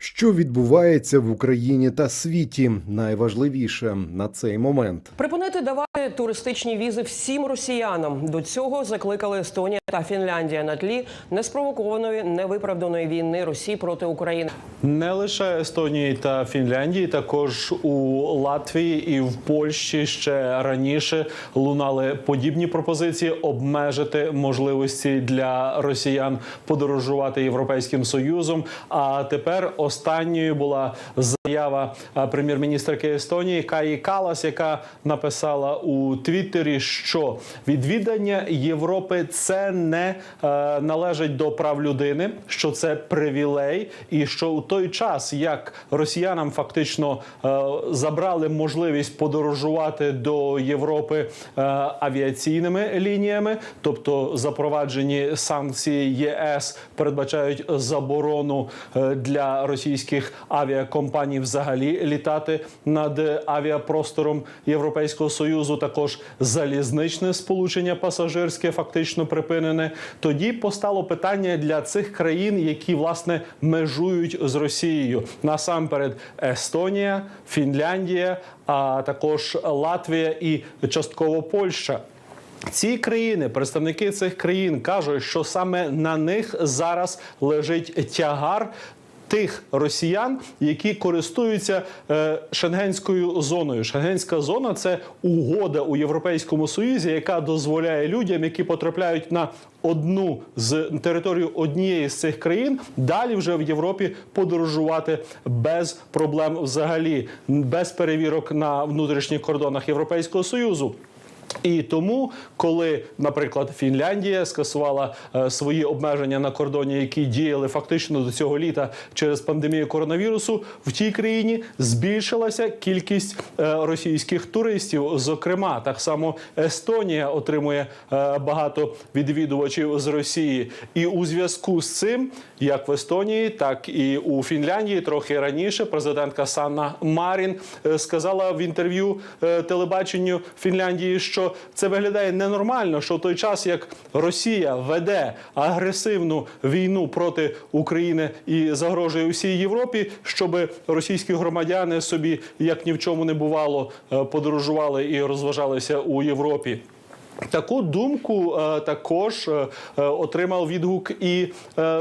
Що відбувається в Україні та світі? Найважливіше на цей момент. Припинити давати туристичні візи всім росіянам. До цього закликали Естонія та Фінляндія на тлі неспровокованої невиправданої війни Росії проти України. Не лише Естонії та Фінляндії, також у Латвії і в Польщі ще раніше лунали подібні пропозиції обмежити можливості для росіян подорожувати європейським союзом. А тепер останньою була заява прем'єр-міністрки Естонії Каї Калас, яка написала у Твіттері, що відвідання Європи це не е, належить до прав людини, що це привілей, і що у той час, як росіянам фактично е, забрали можливість подорожувати до Європи е, авіаційними лініями, тобто запроваджені санкції ЄС передбачають заборону е, для російських авіакомпаній взагалі літати над авіапростором Європейського союзу. Також залізничне сполучення пасажирське фактично припинене. Тоді постало питання для цих країн, які власне межують з Росією. Насамперед, Естонія, Фінляндія, а також Латвія і частково Польща. Ці країни, представники цих країн, кажуть, що саме на них зараз лежить тягар. Тих росіян, які користуються е, шенгенською зоною. Шенгенська зона це угода у Європейському Союзі, яка дозволяє людям, які потрапляють на одну з територію однієї з цих країн, далі вже в Європі подорожувати без проблем взагалі, без перевірок на внутрішніх кордонах Європейського Союзу. І тому, коли, наприклад, Фінляндія скасувала е, свої обмеження на кордоні, які діяли фактично до цього літа через пандемію коронавірусу, в тій країні збільшилася кількість е, російських туристів. Зокрема, так само Естонія отримує е, багато відвідувачів з Росії, і у зв'язку з цим, як в Естонії, так і у Фінляндії, трохи раніше, президентка Санна Марін е, сказала в інтерв'ю е, телебаченню Фінляндії, що це виглядає ненормально, що в той час, як Росія веде агресивну війну проти України і загрожує усій Європі, щоб російські громадяни собі як ні в чому не бувало е, подорожували і розважалися у Європі. Таку думку е, також е, е, отримав відгук і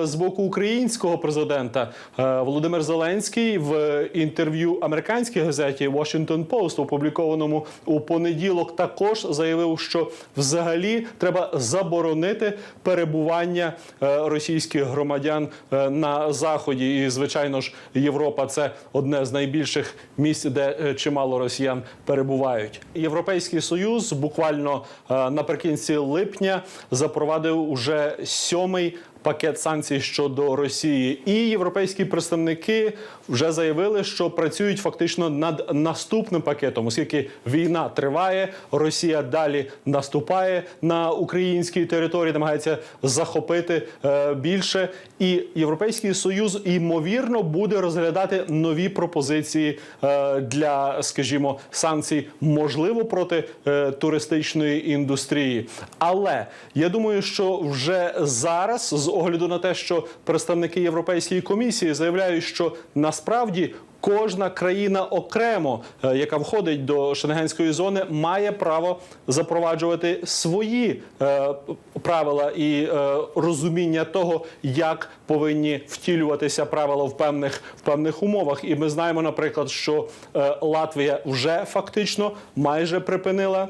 з боку українського президента Володимир Зеленський в інтерв'ю американській газеті Washington Post, опублікованому у понеділок, також заявив, що взагалі треба заборонити перебування російських громадян на заході. І звичайно ж, Європа це одне з найбільших місць, де чимало росіян перебувають. Європейський союз буквально наприкінці липня запровадив уже сьомий. Пакет санкцій щодо Росії, і європейські представники вже заявили, що працюють фактично над наступним пакетом, оскільки війна триває, Росія далі наступає на українській території, намагається захопити е, більше. І Європейський Союз ймовірно буде розглядати нові пропозиції е, для, скажімо, санкцій, можливо, проти е, туристичної індустрії. Але я думаю, що вже зараз, з огляду на те, що представники Європейської комісії заявляють, що насправді. Кожна країна окремо, е, яка входить до шенгенської зони, має право запроваджувати свої е, правила і е, розуміння того, як повинні втілюватися правила в певних в певних умовах. І ми знаємо, наприклад, що е, Латвія вже фактично майже припинила.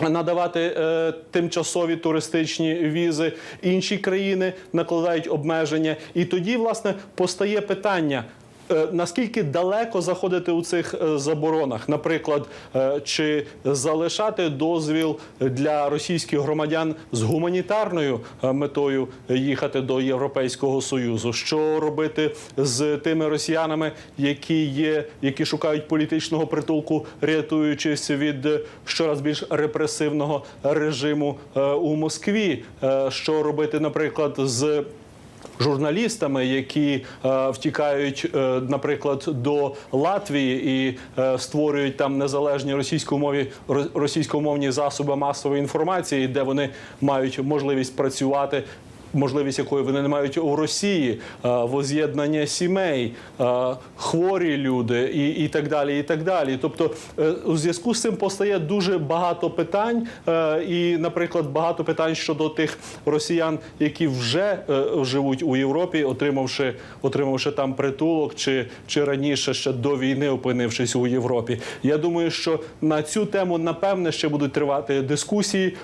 Надавати е, тимчасові туристичні візи, інші країни накладають обмеження, і тоді власне постає питання. Е, Наскільки далеко заходити у цих е, заборонах, наприклад, е, чи залишати дозвіл для російських громадян з гуманітарною метою їхати до Європейського союзу? Що робити з тими росіянами, які є, які шукають політичного притулку, рятуючись від щораз більш репресивного режиму у Москві? Що робити, наприклад, з журналістами, які е, втікають, е, наприклад, до Латвії і е, створюють там незалежні російськомові російськомовні засоби масової інформації, де вони мають можливість працювати можливість якої вони не мають у Росії, е, воз'єднання сімей, е, хворі люди і, і так далі. І так далі. Тобто, е, у зв'язку з цим постає дуже багато питань, і, наприклад, багато питань щодо тих росіян, які вже живуть у Європі, отримавши, отримавши там притулок, чи, чи раніше ще до війни опинившись у Європі. Я думаю, що на цю тему напевне ще будуть тривати дискусії,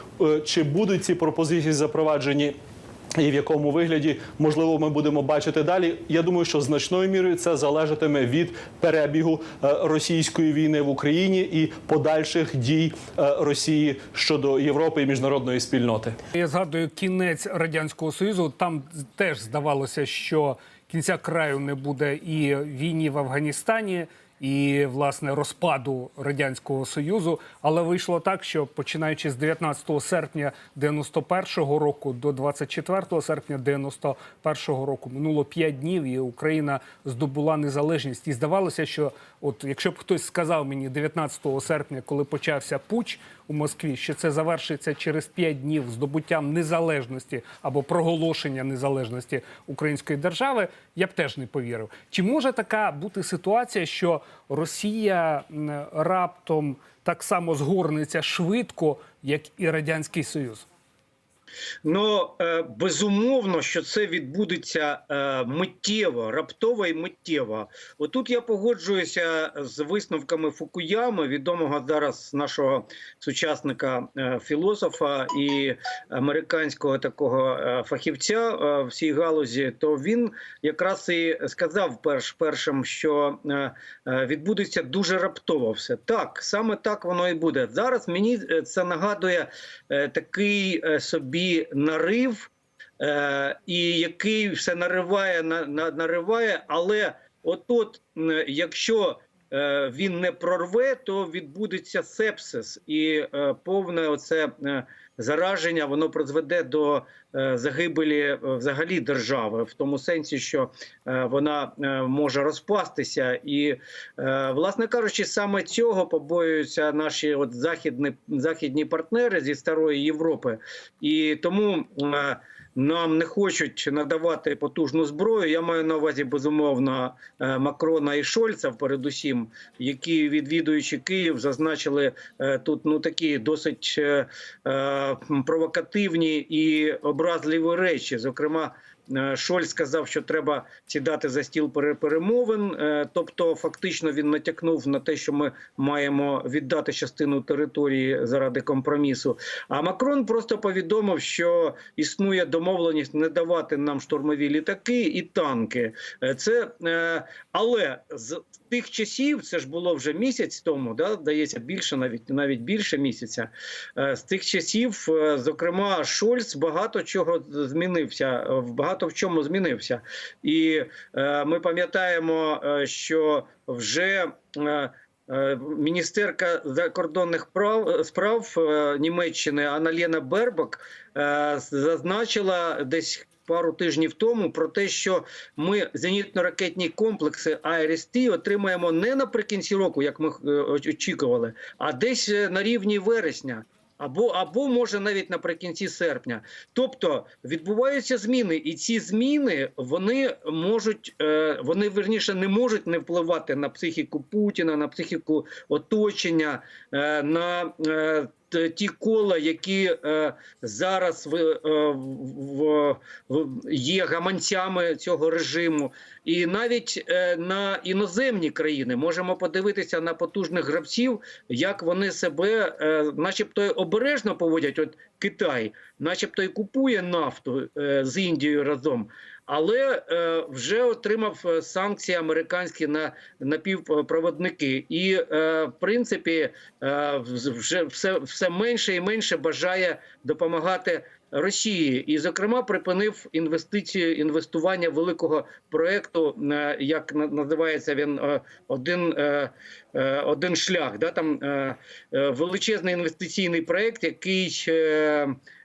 чи будуть ці пропозиції запроваджені. І в якому вигляді можливо ми будемо бачити далі? Я думаю, що значною мірою це залежатиме від перебігу е, російської війни в Україні і подальших дій е, Росії щодо Європи і міжнародної спільноти. Я згадую кінець радянського союзу. Там теж здавалося, що кінця краю не буде і війні в Афганістані, і власне розпаду радянського союзу. Але вийшло так, що починаючи з 19 серпня 91-го року до 24 серпня 91-го року минуло 5 днів, і Україна здобула незалежність. І здавалося, що от якщо б хтось сказав мені 19 серпня, коли почався путч у Москві, що це завершиться через 5 днів здобуттям незалежності або проголошення незалежності української держави, я б теж не повірив. Чи може така бути ситуація, що Росія раптом так само згорнеться швидко, як і Радянський Союз? Ну безумовно, що це відбудеться е, миттєво, раптово і миттєво. Отут я погоджуюся з висновками Фукуями, відомого зараз нашого сучасника е, філософа і американського такого фахівця в цій галузі. То він якраз і сказав перш першим, що відбудеться дуже раптово все. Так, саме так воно і буде. Зараз мені це нагадує такий е, нарив, е, і який все нариває, на, на, нариває, але от-от, якщо він не прорве, то відбудеться сепсис. І е, повне оце е, зараження, воно призведе до е, загибелі е, взагалі держави, в тому сенсі, що е, вона е, може розпастися, і е, власне кажучи, саме цього побоюються наші от західні, західні партнери зі старої Європи, і тому. Нам не хочуть надавати потужну зброю. Я маю на увазі безумовно е, Макрона і Шольца, передусім, які відвідуючи Київ, зазначили е, тут ну такі досить е, провокативні і образливі речі. Зокрема, Шольц сказав, що треба сідати за стіл пере- перемовин. Е, Тобто, фактично, він натякнув на те, що ми маємо віддати частину території заради компромісу. А Макрон просто повідомив, що існує домовленість не давати нам штурмові літаки і танки. Е, Це е, але з тих часів, це ж було вже місяць тому, да, здається, більше навіть навіть більше місяця. Е, З тих часів, е, зокрема, Шольц багато чого змінився, е, в багато в чому змінився. І е, ми пам'ятаємо, е, що вже. е, Е, Міністерка закордонних прав справ е, Німеччини Аналєна Бербак зазначила десь пару тижнів тому про те, що ми зенітно-ракетні комплекси АРСТ отримаємо не наприкінці року, як ми очікували, а десь на рівні вересня. Або або може навіть наприкінці серпня, тобто відбуваються зміни, і ці зміни вони можуть, е, вони верніше не можуть не впливати на психіку Путіна, на психіку оточення, е, на е, ті кола, які е, зараз е, в, в, є гаманцями цього режиму, і навіть е, на іноземні країни можемо подивитися на потужних гравців, як вони себе, е, начебто, обережно поводять. От Китай, начебто, і купує нафту е, з Індією разом. Але е, вже отримав е, санкції американські на напівпроводники, і е, в принципі е, вже все, все менше і менше бажає допомагати Росії, і зокрема припинив інвестицію інвестування великого проекту, е, як на- називається він е, один, один шлях. Да там величезний інвестиційний проект, який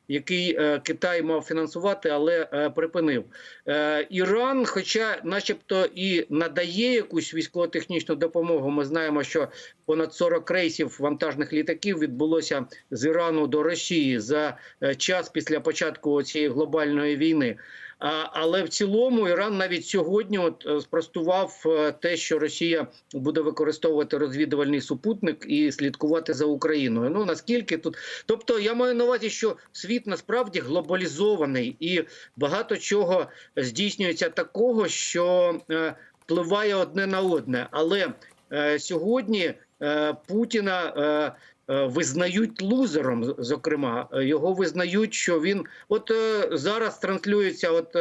який е, Китай мав фінансувати, але е, припинив. Е, Іран, хоча, начебто, і надає якусь військово-технічну допомогу. Ми знаємо, що понад 40 рейсів вантажних літаків відбулося з Ірану до Росії за час після початку цієї глобальної війни. Але в цілому Іран навіть сьогодні от е, спростував е, те, що Росія буде використовувати розвідувальний супутник і слідкувати за Україною. Ну наскільки тут, тобто я маю на увазі, що світ насправді глобалізований і багато чого здійснюється такого, що е, впливає одне на одне. Але сьогодні Путіна. Е, Визнають лузером, зокрема, Е, його визнають, що він от е, зараз транслюється, от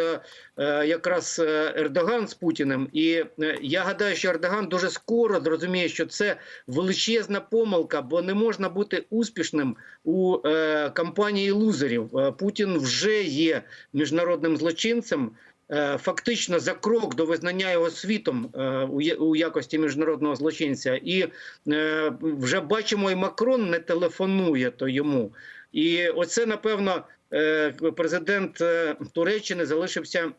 якраз Ердоган з Путіним, і я гадаю, що Ердоган дуже скоро зрозуміє, що це величезна помилка, бо не можна бути успішним у кампанії лузерів. Путін вже є міжнародним злочинцем. Е, Фактично за крок до визнання його світом е, у якості міжнародного злочинця, і е, вже бачимо, і Макрон не телефонує то йому. І оце напевно президент Туреччини залишився.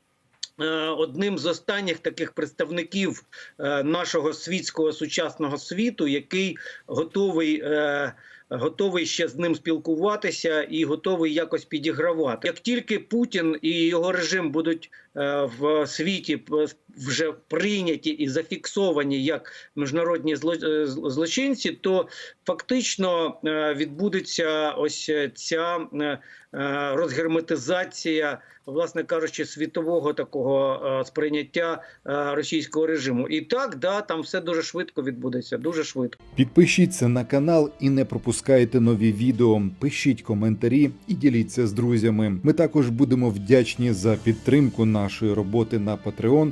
Одним з останніх таких представників нашого світського сучасного світу, який готовий, готовий ще з ним спілкуватися і готовий якось підігравати. Як тільки Путін і його режим будуть е, в світі п- вже прийняті і зафіксовані як міжнародні е, злочинці, то фактично е, відбудеться ось ця е, розгерметизація, власне кажучи, світового такого сприйняття російського режиму. І так, да, там все дуже швидко відбудеться, дуже швидко. Підпишіться на канал і не пропускайте нові відео. Пишіть коментарі і діліться з друзями. Ми також будемо вдячні за підтримку нашої роботи на Patreon